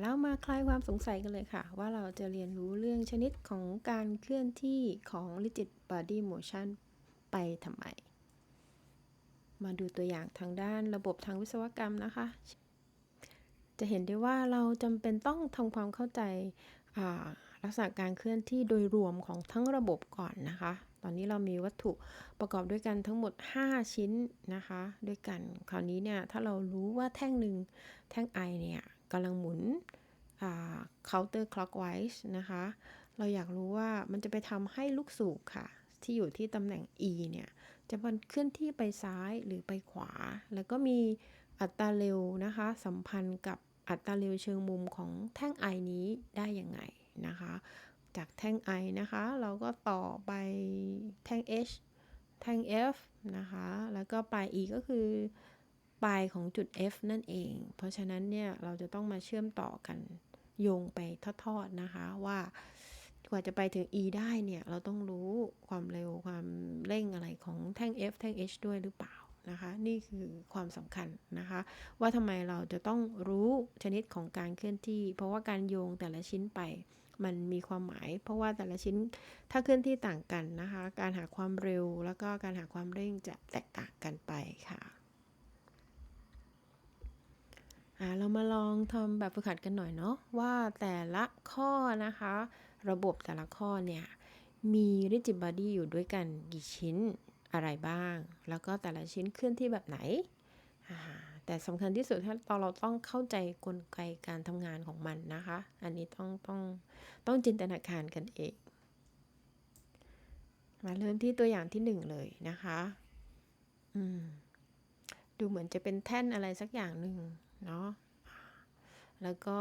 แล้วมาคลายความสงสัยกันเลยค่ะ ว่าเราจะเรียนรู้เรื่องชนิดของการเคลื่อนที่ของ rigid body motion ไปทำไม มาดูตัวอย่างทางด้านระบบทางวิศวกรรมนะคะ จะเห็นได้ว่าเราจำเป็นต้องทำความเข้าใจลักษณะการเคลื่อนที่โดยรวมของทั้งระบบก่อนนะคะ ตอนนี้เรามีวัตถุประกอบด้วยกันทั้งหมด 5 ชิ้นนะคะ ด้วยกัน คราวนี้เนี่ย ถ้าเรารู้ว่าแท่งหนึ่งแท่ง I เนี่ย กำลังหมุน counter clockwise นะคะ เราอยากรู้ว่ามันจะไปทำให้ลูกสูบค่ะ ที่อยู่ที่ตำแหน่ง E เนี่ย จะมันเคลื่อนที่ไปซ้ายหรือไปขวา แล้วก็มีอัตราเร็วนะคะ สัมพันธ์กับอัตราเร็วเชิงมุมของแท่ง I นี้ได้ยังไงนะคะ จากแท่ง I นะคะ เราก็ต่อไปแท่ง H แท่ง F นะคะ แล้วก็ปลาย E ก็คือ ปลายของจุด F นั่นเอง เพราะฉะนั้นเนี่ยเราจะต้องมาเชื่อมต่อกันโยงไปทอดๆนะคะว่ากว่าจะไปถึง E ได้เนี่ย เราต้องรู้ความเร็วความเร่งอะไรของแท่ง F แท่ง H ด้วยหรือเปล่านะคะ นี่คือความสำคัญนะคะ ว่าทำไมเราจะต้องรู้ชนิดของการเคลื่อนที่ เพราะว่าการโยงแต่ละชิ้นไปมันมีความหมาย เพราะว่าแต่ละชิ้นถ้าเคลื่อนที่ต่างกันนะคะ การหาความเร็วแล้วก็การหาความเร่งจะแตกต่างกันไปค่ะ อ่าเรามาลองทำแบบฝึกหัดกันหน่อยเนาะว่าแต่ละข้อนะคะ ระบบแต่ละข้อเนี่ยมี rigid body อยู่ด้วยกันกี่ชิ้นอะไรบ้าง แล้วก็แต่ละชิ้นเคลื่อนที่แบบไหน แต่สำคัญที่สุดถ้าตอนเราต้องเข้าใจกลไกการทำงานของมันนะคะ อันนี้ต้องต้องต้องจินตนาการกันเอง มาเริ่มที่ตัวอย่างที่หนึ่งเลยนะคะอืมดูเหมือนจะเป็นแท่นอะไรสักอย่างหนึ่ง เนาะแล้วก็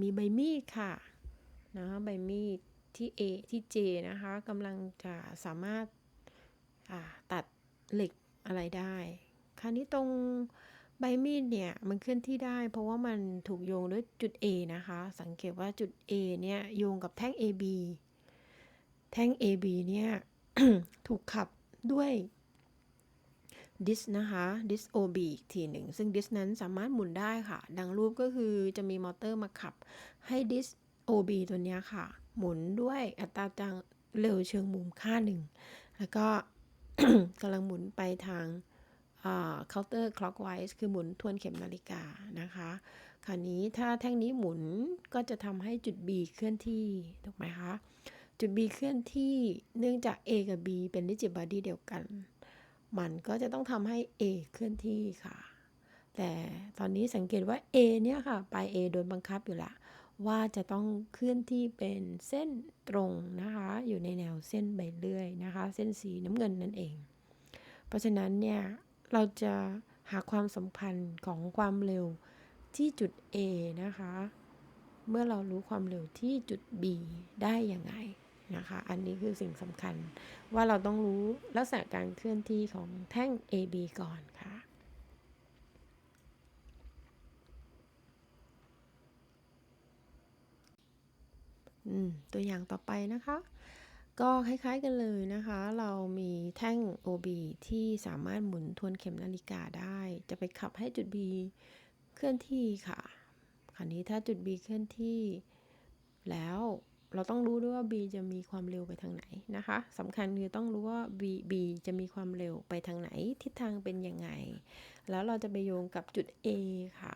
มีใบมีดค่ะนะใบมีดที่ A ที่ J นะคะกำลังจะสามารถตัดเหล็กอะไรได้ คราวนี้ตรงใบมีดเนี่ยมันเคลื่อนที่ได้ เพราะว่ามันถูกโยงด้วยจุด A นะคะ สังเกตว่าจุด A เนี่ยโยงกับแท่ง AB แท่ง AB เนี่ยถูกขับด้วย ดิสนะคะดิส OB อีกทีหนึ่ง ซึ่งดิสนั้นสามารถหมุนได้ค่ะ ดังรูปก็คือจะมีมอเตอร์มาขับให้ดิส OB ตัวนี้ค่ะ หมุนด้วยอัตราจังเร็วเชิงมุมค่าหนึ่ง แล้วก็กำลังหมุนไปทาง counter clockwise คือหมุนทวนเข็มนาฬิกานะคะ คราวนี้ถ้าแท่งนี้หมุนก็จะทำให้จุด B เคลื่อนที่ ถูกไหมคะ จุด B เคลื่อนที่เนื่องจาก A กับ B เป็น rigid body เดียวกัน มันก็จะต้องทำให้ A เคลื่อนที่ค่ะ แต่ตอนนี้สังเกตว่า A เนี่ยค่ะปลาย A โดนบังคับอยู่ละว่าจะต้องเคลื่อนที่เป็นเส้นตรงนะคะ อยู่ในแนวเส้นใบเลื่อยนะคะ เส้นสีน้ำเงินนั่นเอง เพราะฉะนั้นเนี่ยเราจะหาความสัมพันธ์ของความเร็วที่จุด A นะคะ เมื่อเรารู้ความเร็วที่จุด B ได้ยังไง นะคะ อันนี้คือสิ่งสำคัญว่าเราต้องรู้ลักษณะการเคลื่อนที่ของแท่ง AB ก่อนค่ะ ตัวอย่างต่อไปนะคะ ก็คล้ายๆกันเลยนะคะ เรามีแท่ง OB ที่สามารถหมุนทวนเข็มนาฬิกาได้ จะไปขับให้จุด B เคลื่อนที่ค่ะ คราวนี้ถ้าจุด B เคลื่อนที่แล้ว เราต้องรู้ด้วยว่า b จะมีความเร็วไปทางไหนนะคะสำคัญคือต้องรู้ว่า b b จะมีความเร็วไปทางไหน ทิศทางเป็นยังไง แล้วเราจะไปโยงกับจุด a ค่ะ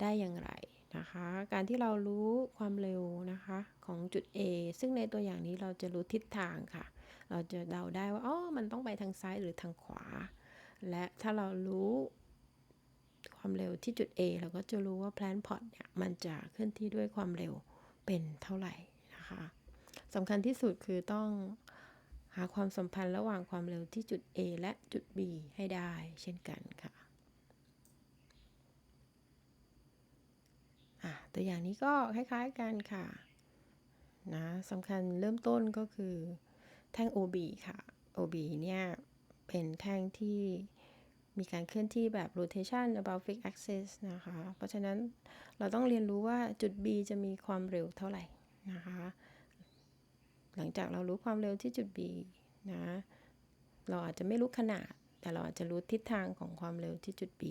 ได้อย่างไรนะคะ การที่เรารู้ความเร็วนะคะของจุด A ซึ่งในตัวอย่างนี้เราจะรู้ทิศทางค่ะ เราจะเดาได้ว่าอ๋อมันต้องไปทางซ้ายหรือทางขวา และถ้าเรารู้ความเร็วที่จุด A เราก็จะรู้ว่าแพลนพอตเนี่ยมันจะเคลื่อนที่ด้วยความเร็ว เป็นเท่าไหร่นะคะสำคัญที่สุดคือต้องหาความสัมพันธ์ระหว่างความเร็วที่จุด A และจุด B ให้ได้เช่นกันค่ะตัวอย่างนี้ก็คล้ายๆกันค่ะนะสำคัญเริ่มต้นก็คือแท่ง OB ค่ะ OB เนี่ยเป็นแท่งที่ มีการเคลื่อนที่แบบ rotation about fixed axis นะคะ เพราะฉะนั้นเราต้องเรียนรู้ว่าจุด B จะมีความเร็วเท่าไหร่นะคะ หลังจากเรารู้ความเร็วที่จุด B นะ เราอาจจะไม่รู้ขนาด แต่เราอาจจะรู้ทิศทางของความเร็วที่จุด B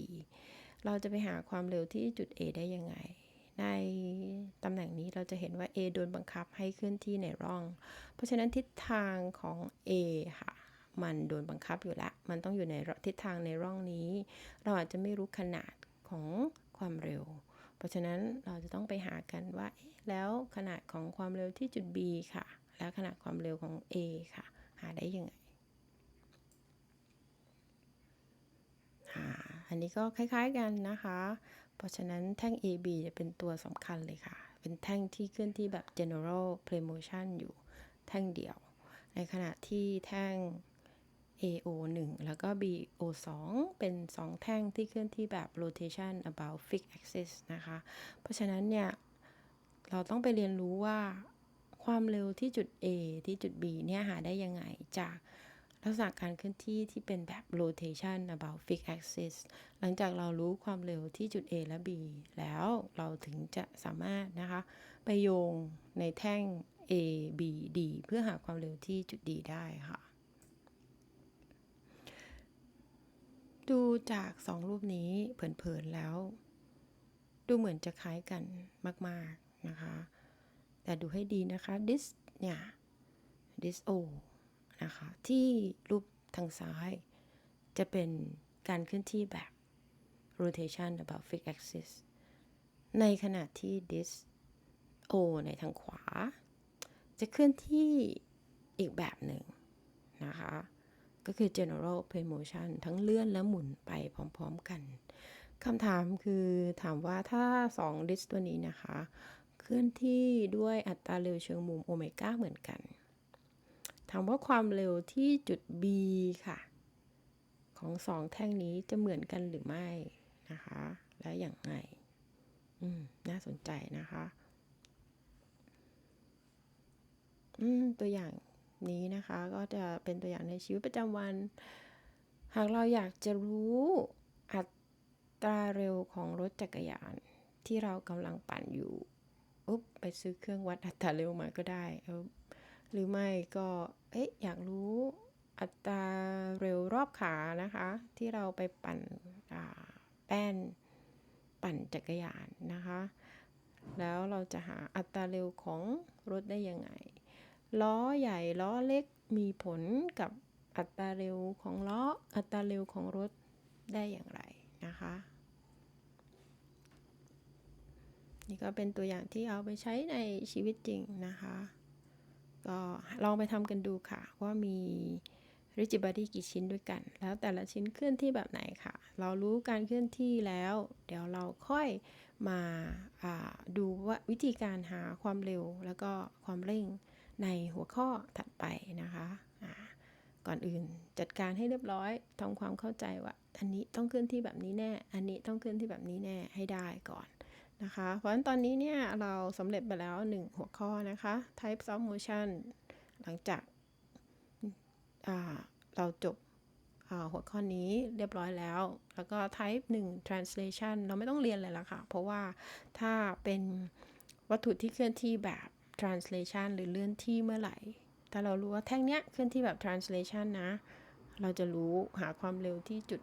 เราจะไปหาความเร็วที่จุด A ได้ยังไง ในตำแหน่งนี้เราจะเห็นว่า A โดนบังคับให้เคลื่อนที่ในร่อง เพราะฉะนั้นทิศทางของ A ค่ะ มันโดนบังคับอยู่แล้วมันต้องอยู่ในทิศทางในร่องนี้ เราอาจจะไม่รู้ขนาดของความเร็ว เพราะฉะนั้นเราจะต้องไปหากันว่าแล้วขนาดของความเร็วที่จุด B ค่ะ แล้วขนาดความเร็วของ A ค่ะ หาได้ยังไงอันนี้ก็คล้ายๆกันนะคะ เพราะฉะนั้นแท่ง AB จะเป็นตัวสำคัญเลยค่ะ เป็นแท่งที่เคลื่อนที่แบบ general plane motion อยู่แท่งเดียว ในขณะที่แท่ง AO 1 แล้วก็ BO 2 เป็น 2 แท่งที่เคลื่อนที่แบบ rotation about fixed axis นะคะ เพราะฉะนั้นเนี่ย เราต้องไปเรียนรู้ว่าความเร็วที่จุด A ที่จุด B เนี่ยหาได้ยังไงจากลักษณะการเคลื่อนที่ที่เป็นแบบ rotation about fixed axis หลังจากเรารู้ความเร็วที่จุด A และ B แล้วเราถึงจะสามารถนะคะ ไปโยงในแท่ง A B D เพื่อหาความเร็วที่จุด D ได้ค่ะ ดูจากสองรูปนี้เผินๆแล้ว ดูเหมือนจะคล้ายกันมาก ๆ นะคะ แต่ดูให้ดีนะคะ this เนี่ย this O นะคะ ที่รูปทางซ้าย จะเป็นการเคลื่อนที่แบบ rotation about fixed axis ในขณะที่ this O ในทางขวา จะเคลื่อนที่อีกแบบหนึ่งนะคะ ก็คือ general plane motion ทั้งเลื่อนและหมุนไปพร้อมๆกันคำถามคือถามว่าถ้า 2 dis ตัวนี้นะคะ เคลื่อนที่ด้วยอัตราเร็วเชิงมุมโอเมก้าเหมือนกัน ถามว่าความเร็วที่จุด B ค่ะ ของสองแท่งนี้จะเหมือนกันหรือไม่นะคะ และอย่างไรอืมน่าสนใจนะคะอืมตัวอย่าง นี้นะคะ ก็จะเป็นตัวอย่างในชีวิตประจำวัน หากเราอยากจะรู้อัตราเร็วของรถจักรยานที่เรากำลังปั่นอยู่อุ๊บไปซื้อเครื่องวัดอัตราเร็วมาก็ได้ หรือไม่ก็เอ๊ะอยากรู้อัตราเร็วรอบขานะคะ ที่เราไปปั่นแป้นปั่นจักรยานนะคะ แล้วเราจะหาอัตราเร็วของรถได้ยังไง ล้อใหญ่ล้อเล็กมีผลกับอัตราเร็วของล้ออัตราเร็วของรถได้อย่างไรนะคะ นี่ก็เป็นตัวอย่างที่เอาไปใช้ในชีวิตจริงนะคะ ก็ลองไปทำกันดูค่ะ ว่ามี rigid body กี่ชิ้นด้วยกัน แล้วแต่ละชิ้นเคลื่อนที่แบบไหนค่ะ เรารู้การเคลื่อนที่แล้ว เดี๋ยวเราค่อยมาาดูว่าวิธีการหาความเร็วแล้วก็ความเร่ง ในหัวข้อถัดไปนะคะก่อนอื่นจัดการให้เรียบร้อยทำความเข้าใจว่า อันนี้ต้องเคลื่อนที่แบบนี้แน่ อันนี้ต้องเคลื่อนที่แบบนี้แน่ให้ได้ก่อนนะคะ เพราะฉะนั้นตอนนี้เนี่ยเราสำเร็จไปแล้ว 1 หัวข้อนะคะ types of motion หลังจากเราจบหัวข้อนี้เรียบร้อยแล้ว แล้วก็ type 1 translation เราไม่ต้องเรียนเลยละค่ะ เพราะว่าถ้าเป็นวัตถุที่เคลื่อนที่แบบ translation หรือเลื่อนที่เมื่อไหร่ ถ้าเรารู้ว่าแท่งเนี้ยเคลื่อนที่แบบ translation นะ เราจะรู้หาความเร็วที่จุด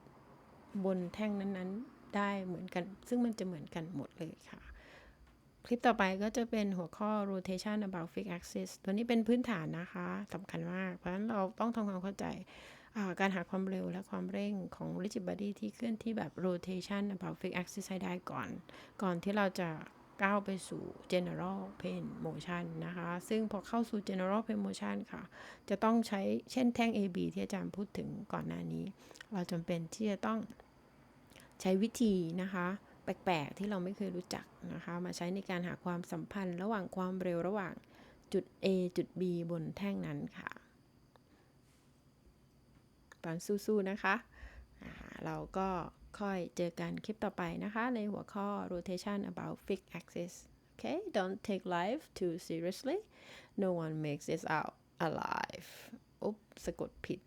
บนแท่งนั้นๆ ได้เหมือนกัน ซึ่งมันจะเหมือนกันหมดเลยค่ะ คลิปต่อไปก็จะเป็นหัวข้อ rotation about fixed axis ตัวนี้เป็นพื้นฐานนะคะสำคัญมาก เพราะฉะนั้นเราต้องทำความเข้าใจการหาความเร็วและความเร่งของ rigid body ที่เคลื่อนที่แบบ rotation about fixed axis ให้ได้ก่อน ก่อนที่เราจะ ก้าวไปสู่ general plane motion นะคะ ซึ่งพอเข้าสู่ general plane motion ค่ะ จะต้องใช้เช่นแท่ง AB ที่อาจารย์พูดถึงก่อนหน้านี้ เราจำเป็นที่จะต้องใช้วิธีนะคะแปลกๆ ที่เราไม่เคยรู้จักนะคะ มาใช้ในการหาความสัมพันธ์ระหว่างความเร็วระหว่างจุด A จุด B บนแท่งนั้นค่ะปอนสู้ๆนะคะ เราก็ ค่อยเจอกันคลิปต่อไปนะคะ ในหัวข้อ rotation about fixed axis okay don't take life too seriously no one makes it out alive อุ๊บสะกดผิด